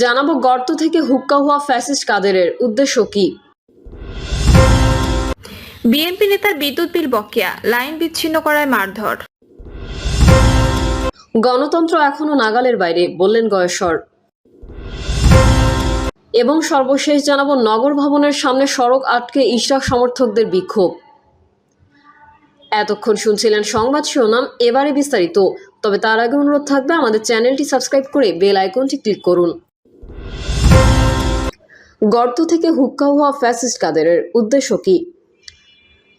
জানাব গর্ত থেকে হুক্কা হওয়া ফ্যাসিস্ট কাদেরের উদ্দেশ্য কি? বিএনপি নেতার বিদ্যুৎ বিল বকেয়া লাইন বিচ্ছিন্ন করায় মারধর। গণতন্ত্র এখনও নাগালের বাইরে বললেন গয়েশ্বর। এবং সর্বশেষ জানাব নগর ভবনের সামনে সড়ক আটকে ইশরাক সমর্থকদের বিক্ষোভ। এতক্ষণ শুনছিলেন সংবাদ শিরোনাম এবারে বিস্তারিত। তবে তার আগে অনুরোধ থাকবে আমাদের চ্যানেলটি সাবস্ক্রাইব করে বেল আইকনটি ক্লিক করুন। গর্ত থেকে হুক্কা হওয়া ফ্যাসিস্ট কাদেরের উদ্দেশ্য কী?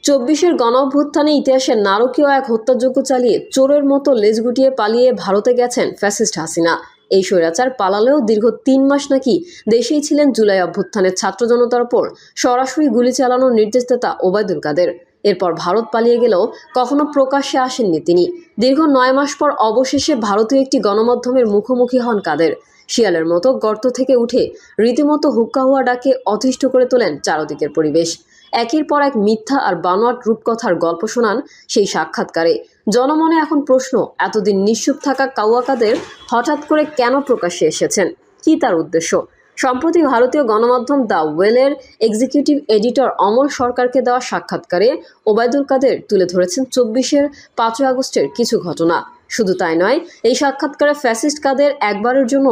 চব্বিশের গণ অভ্যুত্থানে ইতিহাসের নারকীয় এক হত্যাযজ্ঞ চালিয়ে চোরের মতো লেজ গুটিয়ে পালিয়ে ভারতে গেছেন ফ্যাসিস্ট হাসিনা। এই স্বৈরাচার পালালেও দীর্ঘ তিন মাস নাকি দেশেই ছিলেন জুলাই অভ্যুত্থানের ছাত্র জনতার ওপর সরাসরি গুলি চালানোর নির্দেশদাতা ওবায়দুল কাদের। এরপর ভারত পালিয়ে গেলেও কখনো প্রকাশ্যে আসেননি তিনি। দীর্ঘ নয় মাস পর অবশেষে ভারতীয় একটি গণমাধ্যমের মুখোমুখি হন কাদের। শিয়ালের মতো গর্ত থেকে উঠে রীতিমতো হুক্কা হওয়া ডাকে অতিষ্ঠ করে তোলেন চারদিকের পরিবেশ। একের পর এক মিথ্যা আর বানোয়াট রূপকথার গল্প শোনান সেই সাক্ষাৎকারে। জনমনে এখন প্রশ্ন, এতদিন নিঃসুপ থাকা কাউয়াকাদের হঠাৎ করে কেন প্রকাশ্যে এসেছেন? কি তার উদ্দেশ্য? সম্প্রতি ভারতীয় গণমাধ্যম দ্য ওয়েলের এক্সিকিউটিভ এডিটর অমল সরকারকে দেওয়া সাক্ষাৎকারে ওবায়দুল কাদের তুলে ধরেছেন চব্বিশের পাঁচই আগস্টের কিছু ঘটনা। শুধু তাই নয়, এই সাক্ষাৎকারে ফ্যাসিস্ট কাদের একবারের জন্য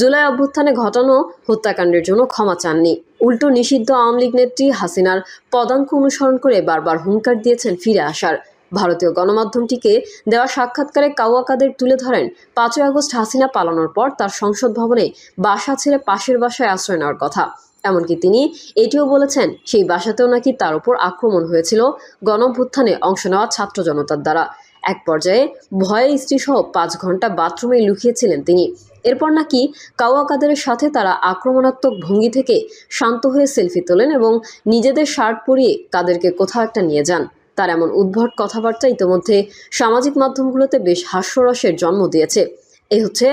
জুলাই অভ্যুত্থানে ঘটানো হত্যাকাণ্ডের জন্য ক্ষমা চাননি। উল্টো নিষিদ্ধ আওয়ামী লীগ নেত্রী হাসিনার পদাঙ্ক অনুসরণ করে বারবার হুঙ্কার দিয়েছেন ফিরে আসার। ভারতীয় গণমাধ্যমটিকে দেওয়া সাক্ষাৎকারে কাওয়া কাদের তুলে ধরেন পাঁচই আগস্ট হাসিনা পালানোর পর তার সংসদ ভবনে বাসা ছেড়ে পাশের বাসায় আশ্রয় নেওয়ার কথা। এমনকি তিনি এটিও বলেছেন, সেই বাসাতেও নাকি তার উপর আক্রমণ হয়েছিল, গণভ্যুত্থানে অংশ নেওয়া ছাত্র জনতার দ্বারা। এক পর্যায়ে ভয়ে স্ত্রীসহ পাঁচ ঘণ্টা বাথরুমে লুকিয়েছিলেন তিনি। এরপর নাকি কাওয়া কাদেরের সাথে তারা আক্রমণাত্মক ভঙ্গি থেকে শান্ত হয়ে সেলফি তোলেন এবং নিজেদের শার্ট পরিয়ে কাদেরকে কোথাও একটা নিয়ে যান। তার এমন উদ্ভট কথাবার্তা ইতিমধ্যে সামাজিক মাধ্যমগুলোতে বেশ হাস্যরসের জন্ম দিয়েছে। এ হচ্ছে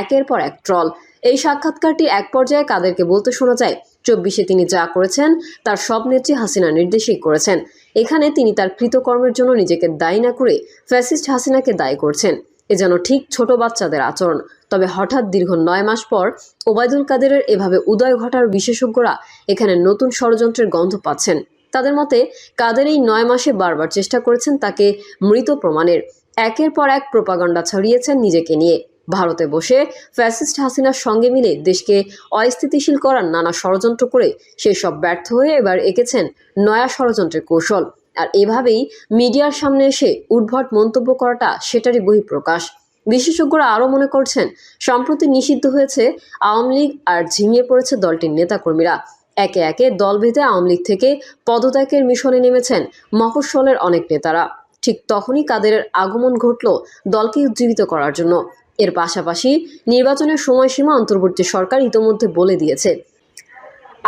একের পর এক ট্রল। এই সাক্ষাৎকারটি এক পর্যায়ে কাদেরকে বলতে শোনা যায়, চব্বিশে তিনি যা করেছেন, তার সব নেত্রী হাসিনা নির্দেশেই করেছেন। এখানে তিনি তার কৃতকর্মের জন্য নিজেকে দায়ী না করে ফ্যাসিস্ট হাসিনাকে দায়ী করছেন। এ যেন ঠিক ছোট বাচ্চাদের আচরণ। তবে হঠাৎ দীর্ঘ নয় মাস পর ওবায়দুল কাদেরের এভাবে উদয় ঘটার বিশেষজ্ঞরা এখানে নতুন ষড়যন্ত্রের গন্ধ পাচ্ছেন। তাদের মতে কাদের এই নয় মাসে বারবার চেষ্টা করেছেন তাকে মৃত প্রমাণের একের পর এক প্রোপাগান্ডা ছড়িয়েছেন নিজেকে নিয়ে। ভারতে বসে ফ্যাসিস্ট হাসিনার সঙ্গে মিলে দেশকে অস্থিতিশীল করার নানা ষড়যন্ত্র করে সেসব ব্যর্থ হয়ে এবার এঁকেছেন নয়া ষড়যন্ত্রের কৌশল। আর এভাবেই মিডিয়ার সামনে এসে উদ্ভট মন্তব্য করাটা সেটারই বহিঃপ্রকাশ। বিশেষজ্ঞরা আরও মনে করছেন, সম্প্রতি নিষিদ্ধ হয়েছে আওয়ামী লীগ আর ঝিমিয়ে পড়েছে দলটির নেতাকর্মীরা। একে একে দল ভেদে আওয়ামী লীগ থেকে পদত্যাগের মিশনে নেমেছেন মফস্বলের অনেক নেতারা। ঠিক তখনই কাদের আগমন ঘটল দলকে উজ্জীবিত করার জন্য। এর পাশাপাশি নির্বাচনের সময়সীমা অন্তর্বর্তী সরকার ইতোমধ্যে বলে দিয়েছে।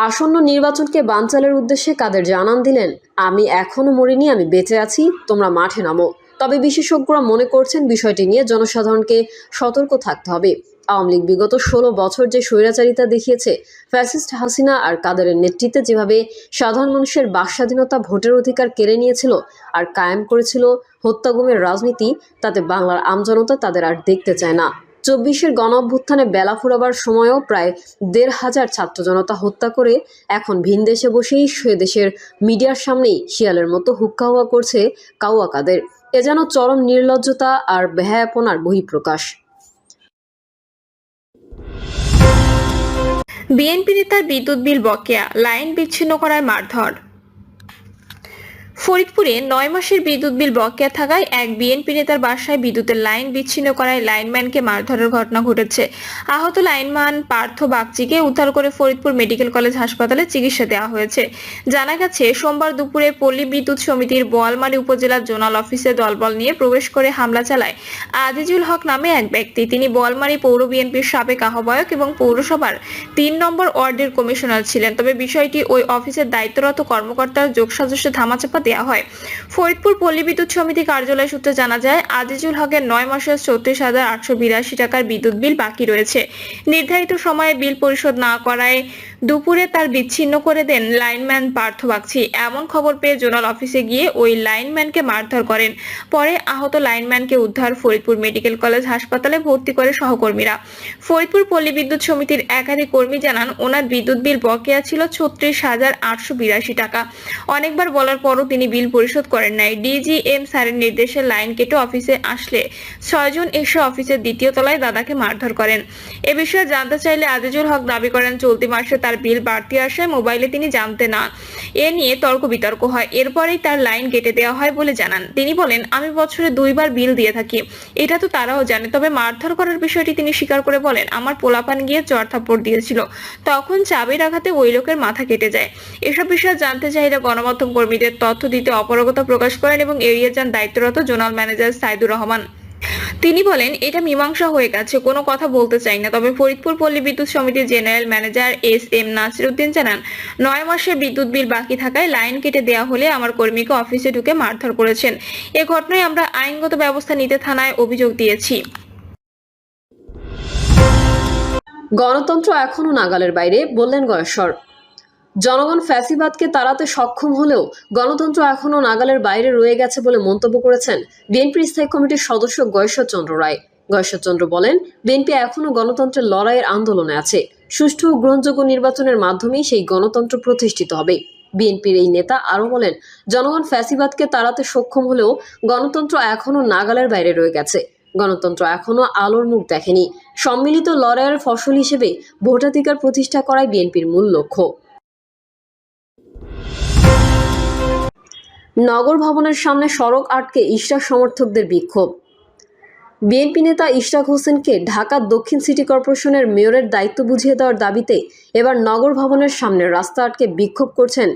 আসন্ন নির্বাচনকে বানচালের উদ্দেশ্যে কাদের জানান দিলেন, আমি এখনও মরিনি, আমি বেঁচে আছি, তোমরা মাঠে নামো। তবে বিশেষজ্ঞরা মনে করছেন বিষয়টি নিয়ে জনসাধারণকে সতর্ক থাকতে হবে। আওয়ামী লীগ বিগত ষোলো বছর যে স্বৈরাচারিতা দেখিয়েছে, ফ্যাসিস্ট হাসিনা আর কাদেরের নেতৃত্বে যেভাবে সাধারণ মানুষের বাক স্বাধীনতা ভোটের অধিকার কেড়ে নিয়েছিল আর কায়েম করেছিল হত্যাগুমের রাজনীতি, তাতে বাংলার আমজনতা তাদের আর দেখতে চায় না। চব্বিশের গণ অভ্যুত্থানে বেলা ফুরাবার সময়ও প্রায় দেড় হাজার ছাত্র জনতা হত্যা করে এখন ভিন দেশে বসেই সে দেশের মিডিয়ার সামনেই শিয়ালের মতো হুক্কা হুয়া করছে কাউয়া কাদের। এ যেন চরম নির্লজ্জতা আর বেহায়াপনার বহিঃপ্রকাশ। বিএনপি নেতার বিদ্যুৎ বিল বকেয়া লাইন বিচ্ছিন্ন করায় মারধর। ফরিদপুরে নয় মাসের বিদ্যুৎ বিল বকেয়া থাকায় এক বিএনপি নেতার বাসায় বিদ্যুতের লাইন বিচ্ছিন্ন করায় লাইনম্যানকে মারধরের ঘটনা ঘটেছে। আহত লাইনম্যান পার্থ বাগচিকে উদ্ধার করে ফরিদপুর মেডিকেল কলেজ হাসপাতালে চিকিৎসা দেওয়া হয়েছে। জানা গেছে, সোমবার দুপুরে পল্লী বিদ্যুৎ সমিতির বোয়ালমারী উপজেলার জোনাল অফিসে দলবল নিয়ে প্রবেশ করে হামলা চালায় আজিজুল হক নামে এক ব্যক্তি। তিনি বোয়ালমারী পৌর বিএনপির সাবেক আহ্বায়ক এবং পৌরসভার তিন নম্বর ওয়ার্ডের কমিশনার ছিলেন। তবে বিষয়টি ওই অফিসের দায়িত্বরত কর্মকর্তার যোগসাজস্যে ধামাচাপা দেওয়া হয়। ফরিদপুর পল্লী বিদ্যুৎ সমিতি কার্যালয় সূত্রে জানা যায়, আজিজুল হকের নয় মাসের চৌত্রিশ হাজার আটশো বিরাশি টাকার বিদ্যুৎ বিল বাকি রয়েছে। নির্ধারিত সময়ে বিল পরিশোধ না করায় দুপুরে তার বিচ্ছিন্ন করে দেন লাইনম্যান পার্থ বাগচি। এমন খবর পেয়ে জোনাল অফিসে গিয়ে ওই লাইনম্যানকে মারধর করেন। পরে আহত লাইনম্যানকে উদ্ধার ফরিদপুর মেডিকেল কলেজ হাসপাতালে ভর্তি করে সহকর্মীরা। ফরিদপুর পল্লী বিদ্যুৎ সমিতির একাধিক কর্মী জানান, ওনার বিদ্যুৎ বিল বকেয়া ছিল ছত্রিশ হাজার আটশো বিরাশি টাকা। অনেকবার বলার পরও তিনি বিল পরিশোধ করেন নাই। ডিজিএম স্যারের নির্দেশে লাইন কেটে অফিসে আসলে ছয়জন এসে অফিসের দ্বিতীয় তলায় দাদাকে মারধর করেন। এ বিষয়ে জানতে চাইলে আজিজুল হক দাবি করেন, চলতি মাসে তার বিল বাড়তি আসায় মোবাইলে তিনি জানতে না। এ নিয়ে তর্ক বিতর্ক হয়। এরপরেই তার লাইন কেটে দেওয়া হয় বলে জানান। তিনি বলেন, আমি বছরে দুইবার বিল দিয়ে থাকি। এটা তো তারাও জানে। তবে মারধর করার বিষয়টি তিনি স্বীকার করে বলেন, আমার পোলাপান গিয়ে চর থাপ্পড় দিয়েছিল। তখন চাবির আঘাতে ওই লোকের মাথা কেটে যায়। এসব বিষয়ে জানতে চাইলে গণমাধ্যম কর্মীদের তথ্য দিতে অপারগতা প্রকাশ করেন এবং এড়িয়ে যান দায়িত্বরত জোনাল ম্যানেজার সাইদুর রহমান। তিনি বলেন, এটা মীমাংসা হয়ে গেছে, কোনো কথা বলতে চাই না। তবে ফরিদপুর পল্লী বিদ্যুৎ সমিতির general manager S M Nasiruddin জানান, নয় মাসের বিদ্যুৎ বিল বাকি থাকায় লাইন কেটে দেওয়া হলে আমার কর্মীকে অফিসে ঢুকে মারধর করেছেন। এ ঘটনায় আমরা আইনগত ব্যবস্থা নিতে থানায় অভিযোগ দিয়েছি। গণতন্ত্র এখনও নাগালের বাইরে, বললেন গয়েশ্বর। জনগণ ফ্যাসিবাদকে তাড়াতে সক্ষম হলেও গণতন্ত্র এখনও নাগালের বাইরে রয়ে গেছে বলে মন্তব্য করেছেন বিএনপির স্থায়ী কমিটির সদস্য গয়েশ্বরচন্দ্র রায়। গয়েশ্বরচন্দ্র বলেন, বিএনপি এখনও গণতন্ত্রের লড়াইয়ের আন্দোলনে আছে। সুষ্ঠু ও গ্রহণযোগ্য নির্বাচনের মাধ্যমেই সেই গণতন্ত্র প্রতিষ্ঠিত হবে। বিএনপির এই নেতা আরও বলেন, জনগণ ফ্যাসিবাদকে তাড়াতে সক্ষম হলেও গণতন্ত্র এখনও নাগালের বাইরে রয়ে গেছে। গণতন্ত্র এখনও আলোর মুখ দেখেনি। সম্মিলিত লড়াইয়ের ফসল হিসেবে ভোটাধিকার প্রতিষ্ঠা করাই বিএনপির মূল লক্ষ্য। নগর ভবনের সামনে সড়ক আটকে ইশরাক সমর্থকদের বিক্ষোভ। বিএনপি নেতা ইশরাক হোসেনকে ঢাকা দক্ষিণ সিটি কর্পোরেশনের মেয়রের দায়িত্ব বুঝিয়ে দেওয়ার দাবিতে এবার নগর ভবনের সামনে রাস্তা আটকে বিক্ষোভ করছেন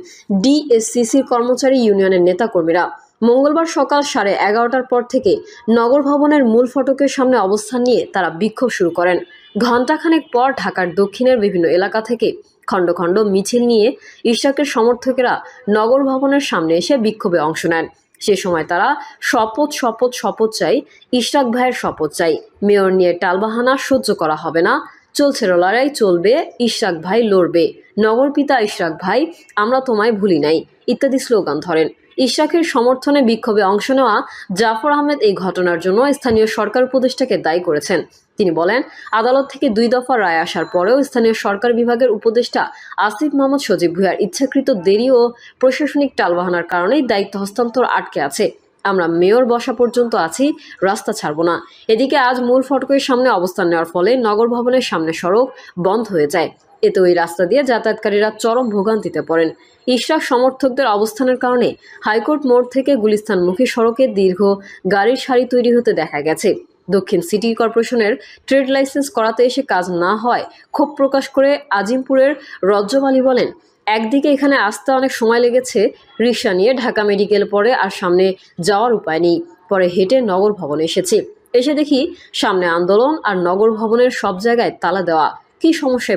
ডিএসসিসির কর্মচারী ইউনিয়নের নেতাকর্মীরা। মঙ্গলবার সকাল সাড়ে এগারোটার পর থেকে নগর ভবনের মূল ফটকের সামনে অবস্থান নিয়ে তারা বিক্ষোভ শুরু করেন। ঘণ্টাখানেক পর ঢাকার দক্ষিণের বিভিন্ন এলাকা থেকে খণ্ড খণ্ড মিছিল নিয়ে ইশরাকের সমর্থকেরা নগর ভবনের সামনে এসে বিক্ষোভে অংশ নেন। সে সময় তারা শপথ শপথ শপথ চাই ইশরাক ভাইয়ের শপথ চাই। মেয়র নিয়ে টালবাহানা, সহ্য করা হবে না। চলছে লড়াই, চলবে ইশরাক ভাই লড়বে। নগর পিতা ইশরাক ভাই, আমরা তোমায় ভুলি নাই, ইত্যাদি স্লোগান ধরেন। ইশরাকের সমর্থনে বিক্ষোভে অংশ নেওয়া জাফর আহমেদ এই ঘটনার জন্য স্থানীয় সরকার উপদেষ্টাকে দায়ী করেছেন। তিনি বলেন, আদালত থেকে দুই দফা রায় আসার পরেও স্থানীয় সরকার বিভাগের উপদেষ্টা আসিফ মোহাম্মদ সজীব ভুইয়ার ইচ্ছাকৃত দেরি ও প্রশাসনিক টালবাহানার কারণেই দায়িত্ব হস্তান্তর আটকে আছে। আমরা মেয়র বসা পর্যন্ত আছি, রাস্তা ছাড়ব না। এদিকে আজ মূল ফটকের সামনে অবস্থান নেওয়ার ফলে নগর ভবনের সামনে সড়ক বন্ধ হয়ে যায়। এতে ওই রাস্তা দিয়ে যাতায়াতকারীরা চরম ভোগান্তিতে পড়েন। ইশরাক সমর্থকদের অবস্থানের কারণে হাইকোর্ট মোড় থেকে গুলিস্তানমুখী সড়কে দীর্ঘ গাড়ির সারি তৈরি হতে দেখা গেছে। দক্ষিণ সিটি কর্পোরেশনের ট্রেড লাইসেন্স করাতে এসে কাজ না হয় ক্ষোভ প্রকাশ করে আজিমপুরের রজ্জব আলী বলেন, একদিকে এখানে আসতে অনেক সময় লেগেছে, রিক্সা নিয়ে ঢাকা মেডিকেল পরে আর সামনে যাওয়ার উপায় নেই। পরে হেঁটে নগর ভবনে এসেছি। এসে দেখি সামনে আন্দোলন আর নগর ভবনের সব জায়গায় তালা দেওয়া। কি সমস্যায়